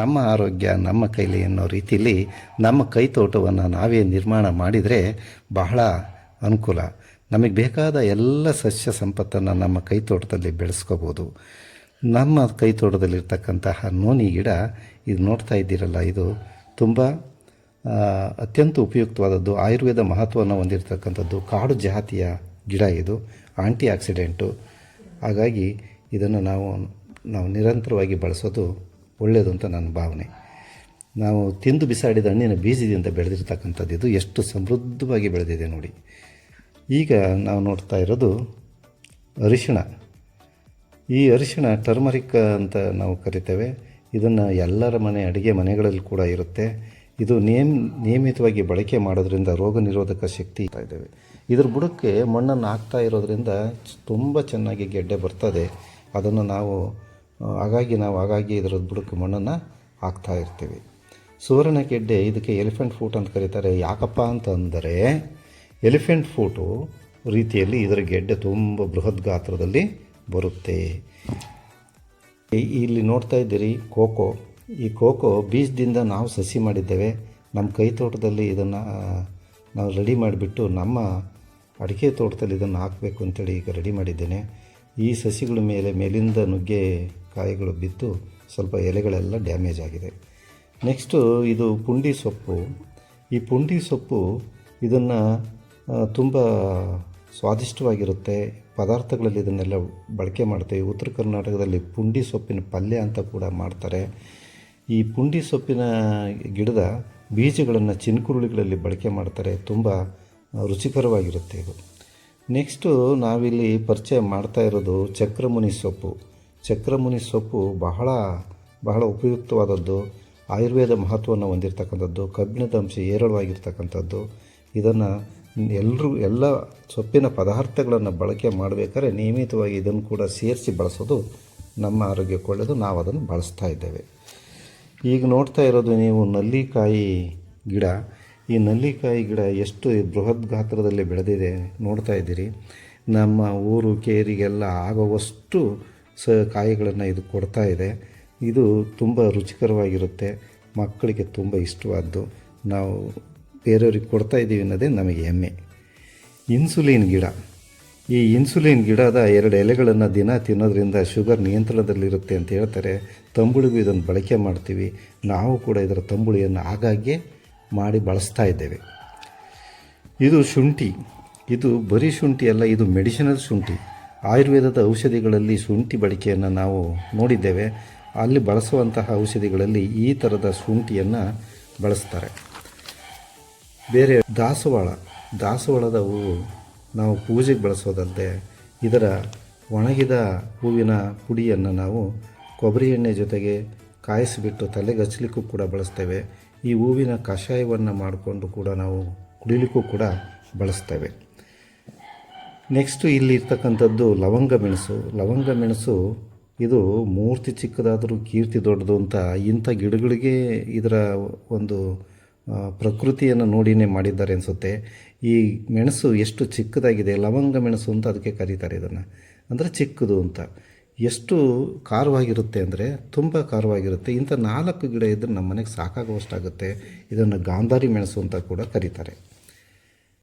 ನಮ್ಮ ಆರೋಗ್ಯ, ನಮ್ಮ ಕೈಲಿ ಅನ್ನೋ ರೀತಿಯಲ್ಲಿ ನಮ್ಮ ಕೈತೋಟವನ್ನು ನಾವೇ ನಿರ್ಮಾಣ ಮಾಡಿದರೆ ಬಹಳ ಅನುಕೂಲ. ನಮಗೆ ಬೇಕಾದ ಎಲ್ಲ ಸಸ್ಯ ಸಂಪತ್ತನ್ನು ನಮ್ಮ ಕೈತೋಟದಲ್ಲಿ ಬೆಳೆಸ್ಕೋಬೋದು. ನಮ್ಮ ಕೈ ತೋಟದಲ್ಲಿರ್ತಕ್ಕಂತಹ ನೋನಿ ಗಿಡ ಇದು ನೋಡ್ತಾ ಇದ್ದೀರಲ್ಲ, ಇದು ತುಂಬ ಅತ್ಯಂತ ಉಪಯುಕ್ತವಾದದ್ದು. ಆಯುರ್ವೇದ ಮಹತ್ವವನ್ನು ಹೊಂದಿರತಕ್ಕಂಥದ್ದು ಕಾಡು ಜಾತಿಯ ಗಿಡ ಇದು, ಆಂಟಿ ಆಕ್ಸಿಡೆಂಟು. ಹಾಗಾಗಿ ಇದನ್ನು ನಾವು ನಾವು ನಿರಂತರವಾಗಿ ಬಳಸೋದು ಒಳ್ಳೆಯದು ಅಂತ ನನ್ನ ಭಾವನೆ. ನಾವು ತಿಂದು ಬಿಸಾಡಿದ ಹಣ್ಣಿನ ಬೀಜದಿಂದ ಬೆಳೆದಿರ್ತಕ್ಕಂಥದ್ದು ಇದು ಎಷ್ಟು ಸಮೃದ್ಧವಾಗಿ ಬೆಳೆದಿದೆ ನೋಡಿ. ಈಗ ನಾವು ನೋಡ್ತಾ ಇರೋದು ಅರಿಶಿಣ. ಈ ಅರಿಶಿಣ ಟರ್ಮರಿಕ್ ಅಂತ ನಾವು ಕರಿತೇವೆ. ಇದನ್ನು ಎಲ್ಲರ ಮನೆ, ಅಡುಗೆ ಮನೆಗಳಲ್ಲಿ ಕೂಡ ಇರುತ್ತೆ. ಇದು ನೇಮ್ ನಿಯಮಿತವಾಗಿ ಬಳಕೆ ಮಾಡೋದ್ರಿಂದ ರೋಗ ನಿರೋಧಕ ಶಕ್ತಿ ಇರ್ತಾ ಇದ್ದೇವೆ. ಇದ್ರ ಬುಡಕ್ಕೆ ಮಣ್ಣನ್ನು ಹಾಕ್ತಾ ಇರೋದ್ರಿಂದ ತುಂಬ ಚೆನ್ನಾಗಿ ಗೆಡ್ಡೆ ಬರ್ತದೆ. ಅದನ್ನು ನಾವು ಹಾಗಾಗಿ ನಾವು ಹಾಗಾಗಿ ಇದರ ಬುಡಕ್ಕೆ ಮಣ್ಣನ್ನು ಹಾಕ್ತಾ ಇರ್ತೀವಿ. ಸುವರ್ಣ ಗೆಡ್ಡೆ ಇದಕ್ಕೆ ಎಲಿಫೆಂಟ್ ಫೂಟ್ ಅಂತ ಕರೀತಾರೆ. ಯಾಕಪ್ಪ ಅಂತಂದರೆ ಎಲಿಫೆಂಟ್ ಫೂಟು ರೀತಿಯಲ್ಲಿ ಇದರ ಗೆಡ್ಡೆ ತುಂಬ ಬೃಹತ್ ಗಾತ್ರದಲ್ಲಿ ಬರುತ್ತೆ. ಇಲ್ಲಿ ನೋಡ್ತಾ ಇದ್ದೀರಿ ಕೋಕೋ. ಈ ಕೋಕೋ ಬೀಜದಿಂದ ನಾವು ಸಸಿ ಮಾಡಿದ್ದೇವೆ. ನಮ್ಮ ಕೈ ತೋಟದಲ್ಲಿ ಇದನ್ನು ನಾವು ರೆಡಿ ಮಾಡಿಬಿಟ್ಟು ನಮ್ಮ ಅಡಿಕೆ ತೋಟದಲ್ಲಿ ಇದನ್ನು ಹಾಕಬೇಕು ಅಂತೇಳಿ ಈಗ ರೆಡಿ ಮಾಡಿದ್ದೇನೆ. ಈ ಸಸಿಗಳ ಮೇಲೆ ಮೇಲಿಂದ ನುಗ್ಗೆ ಕಾಯಿಗಳು ಬಿದ್ದು ಸ್ವಲ್ಪ ಎಲೆಗಳೆಲ್ಲ ಡ್ಯಾಮೇಜ್ ಆಗಿದೆ. ನೆಕ್ಸ್ಟು ಇದು ಪುಂಡಿ ಸೊಪ್ಪು. ಈ ಪುಂಡಿ ಸೊಪ್ಪು ಇದನ್ನು ತುಂಬ ಸ್ವಾದಿಷ್ಟವಾಗಿರುತ್ತೆ. ಪದಾರ್ಥಗಳಲ್ಲಿ ಇದನ್ನೆಲ್ಲ ಬಳಕೆ ಮಾಡ್ತೇವೆ. ಉತ್ತರ ಕರ್ನಾಟಕದಲ್ಲಿ ಪುಂಡಿ ಸೊಪ್ಪಿನ ಪಲ್ಯ ಅಂತ ಕೂಡ ಮಾಡ್ತಾರೆ. ಈ ಪುಂಡಿ ಸೊಪ್ಪಿನ ಗಿಡದ ಬೀಜಗಳನ್ನು ಚಿನ್ಕುರುಳಿಗಳಲ್ಲಿ ಬಳಕೆ ಮಾಡ್ತಾರೆ. ತುಂಬ ರುಚಿಕರವಾಗಿರುತ್ತೆ ಇದು. ನೆಕ್ಸ್ಟು ನಾವಿಲ್ಲಿ ಪರಿಚಯ ಮಾಡ್ತಾ ಇರೋದು ಚಕ್ರಮುನಿ ಸೊಪ್ಪು. ಚಕ್ರಮುನಿ ಸೊಪ್ಪು ಬಹಳ ಬಹಳ ಉಪಯುಕ್ತವಾದದ್ದು, ಆಯುರ್ವೇದ ಮಹತ್ವವನ್ನು ಹೊಂದಿರತಕ್ಕಂಥದ್ದು, ಕಬ್ಬಿಣದ ಅಂಶ ಏರಳವಾಗಿರ್ತಕ್ಕಂಥದ್ದು ಇದನ್ನು ಎಲ್ಲರೂ ಎಲ್ಲ ಸೊಪ್ಪಿನ ಪದಾರ್ಥಗಳನ್ನು ಬಳಕೆ ಮಾಡಬೇಕಾದ್ರೆ ನಿಯಮಿತವಾಗಿ ಇದನ್ನು ಕೂಡ ಸೇರಿಸಿ ಬಳಸೋದು ನಮ್ಮ ಆರೋಗ್ಯಕ್ಕೆ ಒಳ್ಳೆಯದು ನಾವು ಅದನ್ನು ಬಳಸ್ತಾ ಇದ್ದೇವೆ. ಈಗ ನೋಡ್ತಾ ಇರೋದು ನೀವು ನಲ್ಲಿಕಾಯಿ ಗಿಡ. ಈ ನಲ್ಲಿಕಾಯಿ ಗಿಡ ಎಷ್ಟು ಬೃಹತ್ ಗಾತ್ರದಲ್ಲಿ ಬೆಳೆದಿದೆ ನೋಡ್ತಾ ಇದ್ದೀರಿ. ನಮ್ಮ ಊರು ಕೇರಿಗೆಲ್ಲ ಆಗುವಷ್ಟು ಸ ಕಾಯಿಗಳನ್ನು ಇದು ಕೊಡ್ತಾ ಇದೆ. ಇದು ತುಂಬ ರುಚಿಕರವಾಗಿರುತ್ತೆ. ಮಕ್ಕಳಿಗೆ ತುಂಬ ಇಷ್ಟವಾದ್ದು. ನಾವು ಬೇರೆಯವ್ರಿಗೆ ಕೊಡ್ತಾ ಇದ್ದೀವಿ ಅನ್ನೋದೇ ನಮಗೆ ಹೆಮ್ಮೆ. ಇನ್ಸುಲಿನ್ ಗಿಡ. ಈ ಇನ್ಸುಲಿನ್ ಗಿಡದ ಎರಡು ಎಲೆಗಳನ್ನು ದಿನ ತಿನ್ನೋದ್ರಿಂದ ಶುಗರ್ ನಿಯಂತ್ರಣದಲ್ಲಿರುತ್ತೆ ಅಂತ ಹೇಳ್ತಾರೆ. ತಂಬುಳಿಗೂ ಇದನ್ನು ಬಳಕೆ ಮಾಡ್ತೀವಿ. ನಾವು ಕೂಡ ಇದರ ತಂಬುಳಿಯನ್ನು ಆಗಾಗ್ಗೆ ಮಾಡಿ ಬಳಸ್ತಾ ಇದ್ದೇವೆ. ಇದು ಶುಂಠಿ. ಇದು ಬರೀ ಶುಂಠಿ ಅಲ್ಲ, ಇದು ಮೆಡಿಸಿನಲ್ ಶುಂಠಿ. ಆಯುರ್ವೇದದ ಔಷಧಿಗಳಲ್ಲಿ ಶುಂಠಿ ಬಳಕೆಯನ್ನು ನಾವು ನೋಡಿದ್ದೇವೆ. ಅಲ್ಲಿ ಬಳಸುವಂತಹ ಔಷಧಿಗಳಲ್ಲಿ ಈ ಥರದ ಶುಂಠಿಯನ್ನು ಬಳಸ್ತಾರೆ. ಬೇರೆ ದಾಸವಾಳ. ದಾಸವಾಳದ ಹೂವು ನಾವು ಪೂಜೆಗೆ ಬಳಸೋದಲ್ಲದೆ ಇದರ ಒಣಗಿದ ಹೂವಿನ ಪುಡಿಯನ್ನು ನಾವು ಕೊಬ್ಬರಿ ಎಣ್ಣೆ ಜೊತೆಗೆ ಕಾಯಿಸಿಬಿಟ್ಟು ತಲೆಗೆ ಹಚ್ಚಲಿಕ್ಕೂ ಕೂಡ ಬಳಸ್ತೇವೆ. ಈ ಹೂವಿನ ಕಷಾಯವನ್ನು ಮಾಡಿಕೊಂಡು ಕೂಡ ನಾವು ಕುಡಿಲಿಕ್ಕೂ ಕೂಡ ಬಳಸ್ತೇವೆ. ನೆಕ್ಸ್ಟು ಇಲ್ಲಿ ಇರ್ತಕ್ಕಂಥದ್ದು ಲವಂಗ ಮೆಣಸು. ಲವಂಗ ಮೆಣಸು ಇದು ಮೂರ್ತಿ ಚಿಕ್ಕದಾದರೂ ಕೀರ್ತಿ ದೊಡ್ಡದು ಅಂತ ಇಂಥ ಗಿಡಗಳಿಗೆ ಇದರ ಒಂದು ಪ್ರಕೃತಿಯನ್ನು ನೋಡಿನೇ ಮಾಡಿದ್ದಾರೆ ಅನಿಸುತ್ತೆ. ಈ ಮೆಣಸು ಎಷ್ಟು ಚಿಕ್ಕದಾಗಿದೆ, ಲವಂಗ ಮೆಣಸು ಅಂತ ಅದಕ್ಕೆ ಕರೀತಾರೆ ಇದನ್ನು. ಅಂದರೆ ಚಿಕ್ಕದು ಅಂತ. ಎಷ್ಟು ಖಾರವಾಗಿರುತ್ತೆ ಅಂದರೆ ತುಂಬ ಖಾರವಾಗಿರುತ್ತೆ. ಇಂಥ ನಾಲ್ಕು ಗಿಡ ಇದ್ದರೆ ನಮ್ಮ ಮನೆಗೆ ಸಾಕಾಗುವಷ್ಟಾಗುತ್ತೆ. ಇದನ್ನು ಗಾಂಧಾರಿ ಮೆಣಸು ಅಂತ ಕೂಡ ಕರೀತಾರೆ.